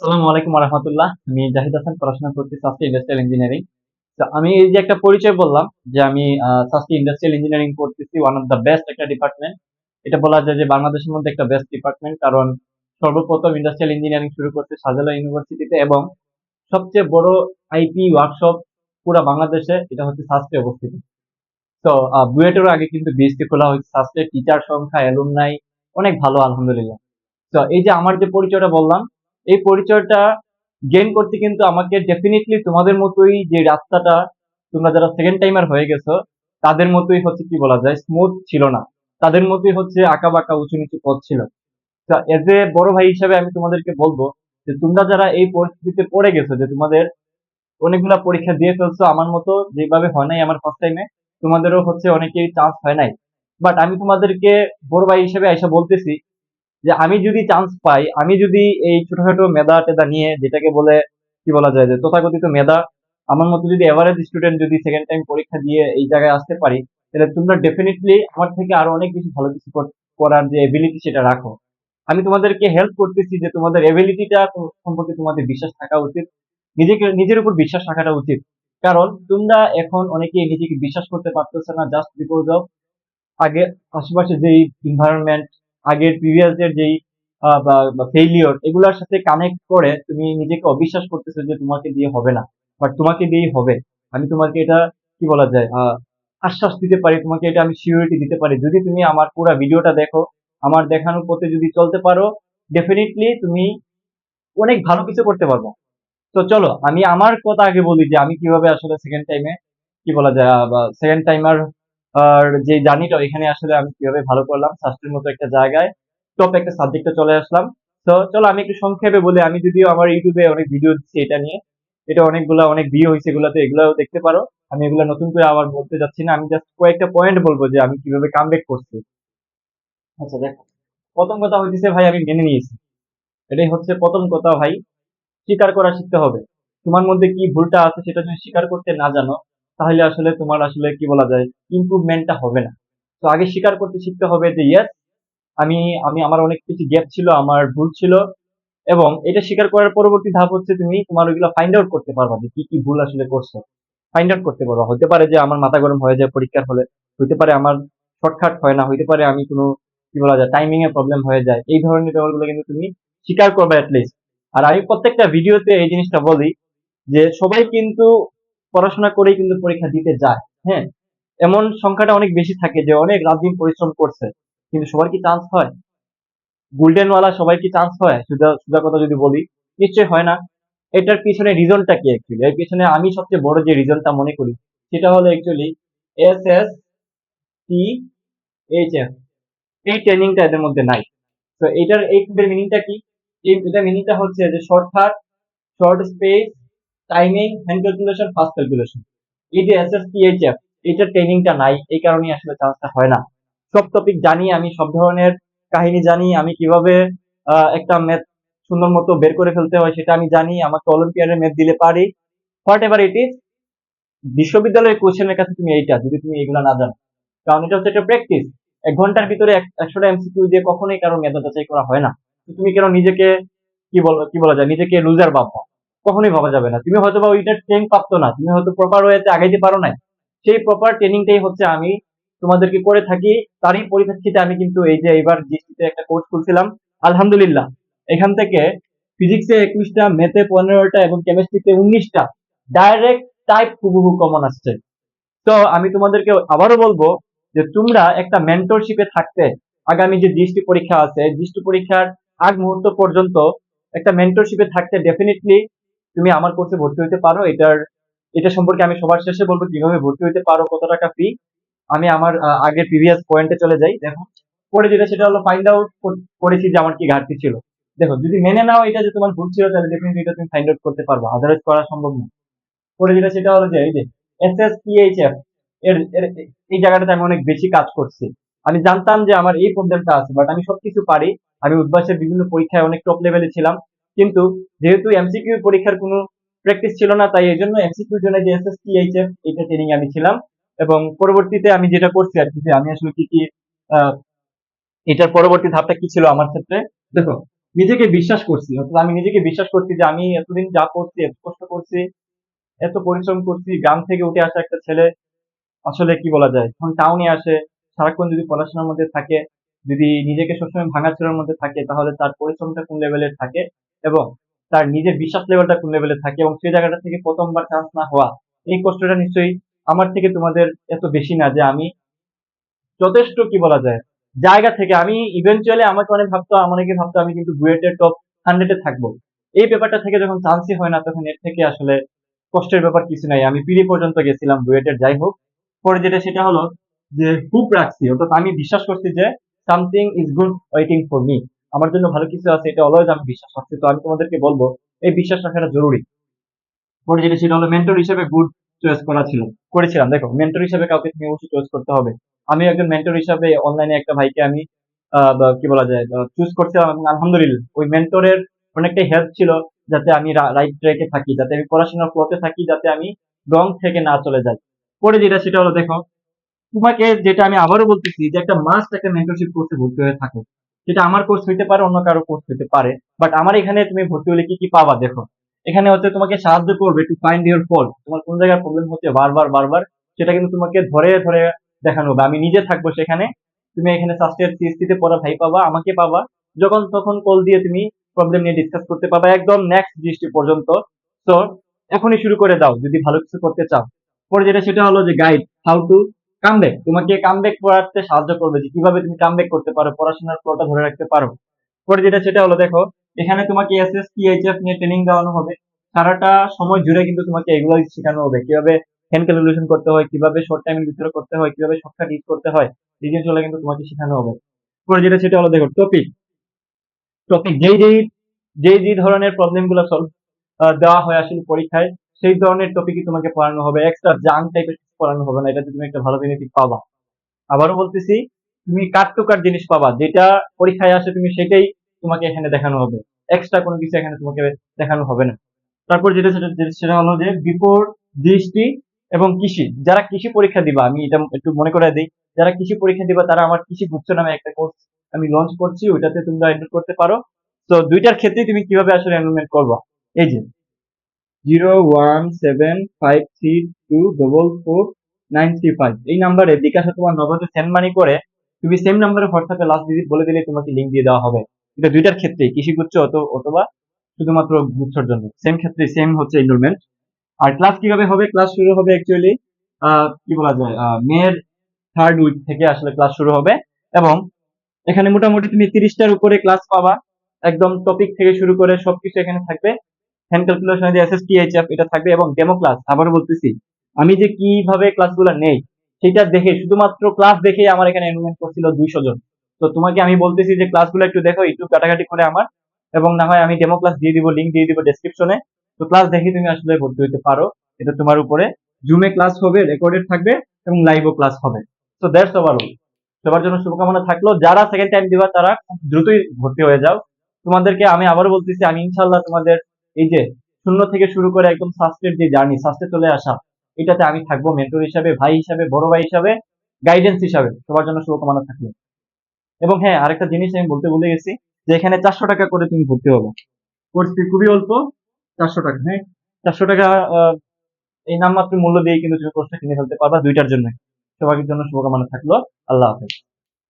আসসালামু আলাইকুম রহমতুল্লাহ আমি জাহিদ হাসান, পড়াশোনা করতেছি সাস্টি ইন্ডাস্ট্রিয়াল ইঞ্জিনিয়ারিং। তো আমি এই যে একটা পরিচয় বললাম যে আমি সাস্টি ইন্ডাস্ট্রিয়াল ইঞ্জিনিয়ারিং করতেছি ওয়ান অফ দ্য বেস্ট একটা ডিপার্টমেন্ট এটা বলা যায় যে বাংলাদেশের মধ্যে একটা বেস্ট ডিপার্টমেন্ট কারণ সর্বপ্রথম ইন্ডাস্ট্রিয়াল ইঞ্জিনিয়ারিং শুরু করতে শাহজালাল ইউনিভার্সিটিতে এবং সবচেয়ে বড় আইপি ওয়ার্কশপ পুরো বাংলাদেশে এটা হচ্ছে সাস্টে অবস্থিত। তো বুয়েটেরও আগে কিন্তু বিএসসি খোলা হয়েছে সাস্টে টিচার সংখ্যা অ্যালুমনাই অনেক ভালো, আলহামদুলিল্লাহ। তো এই যে আমার যে পরিচয়টা বললাম এই পরিচয়টা গেইন করতে কিন্তু আমাকে ডেফিনেটলি তোমাদের মতোই যে রাস্তাটা তোমরা যারা সেকেন্ড টাইমার হয়ে গেছো, তাদের মতোই হচ্ছে কি বলা যায় স্মুথ ছিল না। তাদের মতোই হচ্ছে আঁকা বাঁকা উঁচু নিচু পথ ছিল। এজ এ বড় ভাই হিসাবে আমি তোমাদেরকে বলব যে তোমরা যারা এই পরিস্থিতিতে পড়ে গেছো, যে তোমাদের অনেকগুলা পরীক্ষা দিয়ে ফেলছো আমার মতো, যেভাবে হয় নাই আমার ফার্স্ট টাইমে তোমাদেরও হচ্ছে অনেকেই চান্স হয় নাই। বাট আমি তোমাদেরকে বড় ভাই হিসেবে এসে বলতেছি যে আমি যদি চান্স পাই, আমি যদি এই ছোটখাটো মেধা টেদা নিয়ে যেটাকে বলে, কি বলা যায় যে তথাকথিত মেধা, আমার মতো যদি এভারেজ স্টুডেন্ট যদি সেকেন্ড টাইম পরীক্ষা দিয়ে এই জায়গায় আসতে পারি, তাহলে তোমরা ডেফিনেটলি আমার থেকে আরও অনেক বেশি ভালো কিছু করার যে এবিলিটি সেটা রাখো। আমি তোমাদেরকে হেল্প করতেছি যে তোমাদের এবিলিটিটা সম্পর্কে তোমাদের বিশ্বাস থাকা উচিত। নিজেকে, নিজের উপর বিশ্বাস রাখাটা উচিত। কারণ তোমরা এখন অনেকেই নিজেকে বিশ্বাস করতে পারতেছে না জাস্ট বিকজ অফ আগে আশেপাশে যেই এনভায়রনমেন্ট আগের প্রিভিয়াস এর যেই ফেইলিওর এগুলোর সাথে কানেক্ট করে তুমি নিজেকে অবিশ্বাস করতেছো যে তোমাকে দিয়ে হবে না। বাট তোমাকে দিয়েই হবে। আমি তোমাকে এটা, কি বলা যায় আশ্বাস দিতে পারি, তোমাকে এটা আমি সিউরিটি দিতে পারি। যদি তুমি আমার পুরো ভিডিওটা দেখো, আমার দেখানোর পথে যদি চলতে পারো ডেফিনেটলি তুমি অনেক ভালো কিছু করতে পারব। তো চলো, আমি আমার কথা আগে বলি যে আমি কীভাবে আসলে সেকেন্ড টাইমে কি বলা যায় সেকেন্ড টাইমার আর যে জার্নিটা এখানে আসলে আমি কীভাবে ভালো করলাম শাস্ত্রের মতো একটা জায়গায় টপ একটা সাবজেক্টে চলে আসলাম। তো চলো আমি একটু সংক্ষেপে বলি, আমি যদিও আমার ইউটিউবে অনেক ভিডিও দিচ্ছি এটা নিয়ে। এটা অনেকগুলা, অনেক ভিউ হয়েছে এগুলাতে, এগুলাও দেখতে পারো। আমি এগুলা নতুন করে আবার বলতে যাচ্ছি না, আমি জাস্ট কয়েকটা পয়েন্ট বলব যে আমি কীভাবে কামব্যাক করছি। আচ্ছা দেখো। প্রথম কথা হইতেছে ভাই, আমি মেনে নিয়েছি। এটাই হচ্ছে প্রথম কথা ভাই, স্বীকার করা শিখতে হবে। তোমার মধ্যে কি ভুলটা আছে সেটা যদি স্বীকার করতে না জানো। তাহলে আসলে তোমার আসলে কি বলা যায় ইমপ্রুভমেন্টটা হবে না। তো আগে স্বীকার করতে শিখতে হবে যে ইয়েস আমি আমি, আমার অনেক কিছু গ্যাপ ছিল, আমার ভুল ছিল এবং এটা স্বীকার করার পরবর্তী ধাপ হচ্ছে তুমি তোমার ওইগুলো ফাইন্ড আউট করতে পারবা যে কি কি ভুল আসলে করছ। ফাইন্ড আউট করতে পারবা। হতে পারে যে আমার মাথা গরম হয়ে যায় পরীক্ষার হলে, হইতে পারে আমার শর্টকাট হয় না, হইতে পারে আমি কোনো, কি বলা যায় টাইমিং এর প্রবলেম হয়ে যায়। এই ধরনের ব্যাপারগুলো কিন্তু তুমি স্বীকার করবে অ্যাটলিস্ট আর আমি প্রত্যেকটা ভিডিওতে এই জিনিসটা বলি যে, সবাই কিন্তু পড়াশোনা করেই কিন্তু পরীক্ষা দিতে যায় হ্যাঁ? এমন সংখ্যাটা অনেক বেশি থাকে যে অনেক রাত দিন পরিশ্রম করছে, কিন্তু সবার কি চান্স হয়? গোল্ডেন ওয়ালা সবাই কি চান্স হয়? সুজা সুজা কথা যদি বলি, নিশ্চয়ই হয় না। এটার পিছনে রিজনটা কি অ্যাকচুয়ালি এর পিছনে আমি সবচেয়ে বড় যে রিজনটা মনে করি, সেটা হলো actually S S T H F এই ট্রেনিংটা এদের মধ্যে নাই। তো এটার, এই মিনিংটা কি? এই মিনিংটা হচ্ছে যে shortcut short space timing hand calculation fast calculation এই যে S S T H F এটার ট্রেনিংটা নাই, এই কারণেই আসলে চান্সটা হয় না। সব টপিক জানি, আমি সব ধরনের কাহিনী জানি, আমি কীভাবে একটা ম্যাথ সুন্দর মতো বের করে ফেলতে হয় সেটা আমি জানি, আমাকে অলিম্পিয়াডের ম্যাথ দিলে পারি। হোয়াট এভার ইট ইজ বিশ্ববিদ্যালয়ের কোশ্চেনের কাছে তুমি এইটা, যদি তুমি এগুলো না জানো। কারণ এটা হচ্ছে একটা প্র্যাকটিস এক ঘণ্টার ভিতরে এক- একশোটা এমসিকিউ দিয়ে কখনোই কারও মেধা যাচাই করা হয় না। তুমি কেন নিজেকে, কি বল, কি বলা যায়, নিজেকে লুজার ভাববা কখনোই ভাবা যাবে না। তুমি হয়তো বা ওইটার ট্রেন প্রাপ্ত না, তুমি হয়তো প্রপার ওয়েতে আগাইতে পারো না সেই প্রপার ট্রেনিংটাই হচ্ছে আমি তোমাদেরকে করে থাকি। তারই পরিপ্রেক্ষিতে আমি কিন্তু এই যে এবার জিএসটিতে একটা কোর্স খুলছিলাম, আলহামদুলিল্লাহ। এখান থেকে ফিজিক্সে একুশটা ম্যাথে পনেরোটা এবং কেমিস্ট্রিতে উনিশটা ডাইরেক্ট টাইপ হুবহু কমন আসছে। তো আমি তোমাদেরকে আবারও বলব যে তোমরা একটা মেন্টরশিপে থাকতে, আগামী যে জিএসটি পরীক্ষা আছে, জিএসটি পরীক্ষার আগ মুহূর্ত পর্যন্ত একটা মেন্টরশিপে থাকতে ডেফিনেটলি তুমি আমার কোর্সে ভর্তি হতে পারো, এটার, এটা সম্পর্কে আমি সবার শেষে বলব কীভাবে ভর্তি হতে পারো, কত টাকা ফি আমি আমার আগের প্রিভিয়াস পয়েন্টে চলে যাই, দেখো। পরে যেটা সেটা হলো ফাইন্ড আউট করেছি যে আমার কি ঘাটতি ছিল। দেখো, যদি মেনে নাও এটা যে তোমার ভুল ছিল, তাহলে ডেফিনেটলি এটা তুমি ফাইন্ড আউট করতে পারব। আদারওয়াইজ করা সম্ভব না। পরে যেটা সেটা হলো যে, এই যে S S P H F এর, এর- এই জায়গাটাতে আমি অনেক বেশি কাজ করছি। আমি জানতাম যে আমার এই প্রবলেমটা আছে বাট আমি সবকিছু পারি। আমি উদ্বাসের বিভিন্ন পরীক্ষায় অনেক টপ লেভেলে ছিলাম। কিন্তু যেহেতু এমসিকিউ পরীক্ষার কোনো প্র্যাকটিস ছিল না, তাই এই জন্য এমসিকিউর জন্য যে S S T H F এটা ট্রেনিং আমি ছিলাম। এবং পরবর্তীতে আমি যেটা করছি আর কি, যে আমি আসলে কি কি এটার পরবর্তী ধাপটা কি ছিল আমার ক্ষেত্রে? দেখো, নিজেকে বিশ্বাস করছি। অর্থাৎ আমি নিজেকে বিশ্বাস করছি যে আমি এতদিন যা করছি, এত কষ্ট করছি, এত পরিশ্রম করছি, গ্রাম থেকে উঠে আসা একটা ছেলে, আসলে কি বলা যায়, এখন টাউনে আসে, সারাক্ষণ যদি পড়াশোনার মধ্যে থাকে যদি নিজেকে সবসময় ভাঙাচোরার মধ্যে থাকে, তাহলে তার পরিশ্রমটা কোন লেভেলের থাকে? এবং তার নিজের বিশ্বাস লেভেলটা কোন লেভেলে থাকে? এবং সেই জায়গাটা থেকে প্রথমবার চান্স না হওয়া, এই কষ্টটা নিশ্চয়ই আমার থেকে তোমাদের এত বেশি না যে আমি যথেষ্ট কি বলা যায়, জায়গা থেকে আমি ইভেনচুয়ালি আমাকে অনেক ভাবতো, অনেকে ভাবতো আমি কিন্তু বুয়েটের টপ হান্ড্রেডে থাকব। এই ব্যাপারটা থেকে যখন চান্সই হয় না, তখন এর থেকে আসলে কষ্টের ব্যাপার কিছু নাই। আমি পিড়ি পর্যন্ত গেছিলাম বুয়েটের, যাই হোক। পরে যেটা, সেটা হলো যে হুপ রাখছি। অর্থাৎ আমি বিশ্বাস করছি যে something is good waiting for me আমার জন্য ভালো কিছু আছে, এটা অলওয়েজ আমি বিশ্বাস রাখছি। তো আমি তোমাদেরকে বলব, এই বিশ্বাস রাখাটা জরুরি। পরে যেটা সেটা হলো মেন্টর হিসেবে গুড চয়েস করা ছিল। করেছিলাম, দেখো মেন্টর হিসেবে কাউকে তুমি অবশ্যই চয়েস করতে হবে। আমি একজন মেন্টর হিসাবে অনলাইনে একটা ভাইকে আমি কি বলা যায় চুজ করছিলাম এবং আলহামদুলিল্লাহ ওই মেন্টরের অনেকটাই হেল্প ছিল যাতে আমি রাইট ট্র্যাকে থাকি, যাতে আমি পড়াশোনার ফ্লোতে থাকি, যাতে আমি রং থেকে না চলে যাই। পরে যেটা সেটা হলো, দেখো তোমাকে যেটা আমি আবারও বলতেছি, যে একটা মাস্ট একটা মেন্টরশিপ কোর্সে ভর্তি হয়ে থাকো। সেটা আমার কোর্স হইতে পারে, অন্য কারও কোর্স হইতে পারে। বাট আমার এখানে তুমি ভর্তি হলে কি কি পাবা দেখো। এখানে হচ্ছে তোমাকে সাহায্য করবে টু ফাইন্ড ইউর ফল্ট তোমার কোন জায়গায় প্রবলেম হচ্ছে বারবার বারবার, সেটা কিন্তু তোমাকে ধরে ধরে দেখানো হবে। আমি নিজে থাকব সেখানে। তুমি এখানে সাস্টের তে পড়া ভাই পাবা, আমাকে পাবা। যখন তখন কল দিয়ে তুমি প্রবলেম নিয়ে ডিসকাস করতে পারবা একদম নেক্সট দৃষ্টি পর্যন্ত। তো এখনই শুরু করে দাও, যদি ভালো কিছু করতে চাও। পরে যেটা, সেটা হলো যে গাইড হাউ টু কামব্যাক তোমাকে কামব্যাক করাতে সাহায্য করবে যে কীভাবে তুমি কামব্যাক করতে পারো, পড়াশোনার ফ্লোটা ধরে রাখতে পারো। পরে যেটা, সেটা হলো দেখো, এখানে তোমাকে এসএস টিএইচএফ নিয়ে ট্রেনিং দেওয়ানো হবে। সারাটা সময় জুড়ে কিন্তু তোমাকে এগুলো শেখানো হবে। কীভাবে হ্যান্ড ক্যালকুলেশন করতে হয়, কীভাবে শর্ট টাইমের ভিতরে করতে হয়, কীভাবে শর্টকাট ইউজ করতে হয়, এই জিনিসগুলো কিন্তু তোমাকে শেখানো হবে। পরে যেটা, সেটা হলো দেখো টপিক টপিক যেই যেই যেই যেই ধরনের প্রবলেমগুলো সলভ দেওয়া হয় আসলে পরীক্ষায় সেই ধরনের টপিকই তোমাকে পড়ানো হবে। এক্সট্রা জাং টাইপের পড়ানো হবে না, এটাতে তুমি একটা ভালো বেনিফিট পাবা। আবারও বলতেছি, তুমি কাট টু কাট জিনিস পাবা, যেটা পরীক্ষায় আসে তুমি সেটাই তোমাকে এখানে দেখানো হবে। এক্সট্রা কোনো কিছু এখানে তোমাকে দেখানো হবে না। তারপর যেটা সেটা সেটা হলো যে বিফোর দৃষ্টি এবং কৃষি। যারা কৃষি পরীক্ষা দিবা, আমি এটা একটু মনে করে দিই, যারা কৃষি পরীক্ষা দিবা, তারা আমার কৃষি গুচ্ছ নামে একটা কোর্স আমি লঞ্চ করছি, ওইটাতে তোমরা এনরোল করতে পারো। তো দুইটার ক্ষেত্রে তুমি কীভাবে আসলে এনরোলমেন্ট করবা? এই যে zero one seven five three two double four nine three five এই নাম্বারে বিকাশ অথবা নগদে সেন্ড মানি করে তুমি সেম নাম্বারে হোয়াটসঅ্যাপে লাস্ট ভিজিট বলে দিলে তোমাকে লিঙ্ক দিয়ে দেওয়া হবে। এটা দুইটার ক্ষেত্রে কৃষি গুচ্ছ অথ- অথবা শুধুমাত্র গুচ্ছর জন্য। সেম ক্ষেত্রে সেম হচ্ছে এনরোলমেন্ট আর ক্লাস কীভাবে হবে? ক্লাস শুরু হবে অ্যাকচুয়ালি কি বলা যায়? মেয়ের থার্ড উইক থেকে আসলে ক্লাস শুরু হবে। এবং এখানে মোটামুটি তুমি তিরিশটার উপরে ক্লাস পাবা। একদম টপিক থেকে শুরু করে সবকিছু এখানে থাকবে। হ্যান্ড ক্যালকুলেশন দিয়ে এসএসটি এইচএফ এটা থাকবে এবং ডেমো ক্লাস আবারও বলতেছি, আমি যে কীভাবে ক্লাসগুলো নেই, সেটা দেখে, শুধুমাত্র ক্লাস দেখে আমার এখানে এনরোলমেন্ট করছিল দুইশো জন। তো তোমাকে আমি বলতেছি যে ক্লাসগুলো একটু দেখো, একটু কাটাকাটি করে আমার, এবং না হয় আমি ডেমো ক্লাস দিয়ে দিব লিঙ্ক দিয়ে দিব ডেসক্রিপশনে তো ক্লাস দেখে তুমি আসলে ভর্তি হতে পারো, এটা তোমার উপরে। জুমে ক্লাস হবে রেকর্ডেড থাকবে, এবং লাইভও ক্লাস হবে। তো দ্যাটস ওভারঅল সবার জন্য শুভকামনা থাকল। যারা সেকেন্ড টাইম দিবা, তারা খুব দ্রুতই ভর্তি হয়ে যাও। তোমাদেরকে আমি আবারও বলতেছি, আমি ইনশাল্লাহ তোমাদের এই যে শূন্য থেকে শুরু করে একদম সাস্টের যে জার্নি সাস্টে চলে আসা, এটাতে আমি থাকব মেন্টর হিসাবে, ভাই হিসাবে, বড় ভাই হিসাবে গাইডেন্স হিসাবে। সবার জন্য শুভকামনা থাকল। এবং হ্যাঁ আরেকটা জিনিস আমি বলতে ভুলে গেছি, যে এখানে চারশো টাকা করে তুমি ভর্তি হবে। কোর্স ফি খুবই অল্প, চারশো টাকা হ্যাঁ? চারশো টাকা এই নামমাত্র মূল্য দিয়ে কিন্তু তুমি কোর্সটা কিনে ফেলতে পারবা দুইটার জন্য। সবার জন্য শুভকামনা থাকল। আল্লাহ হাফেজ।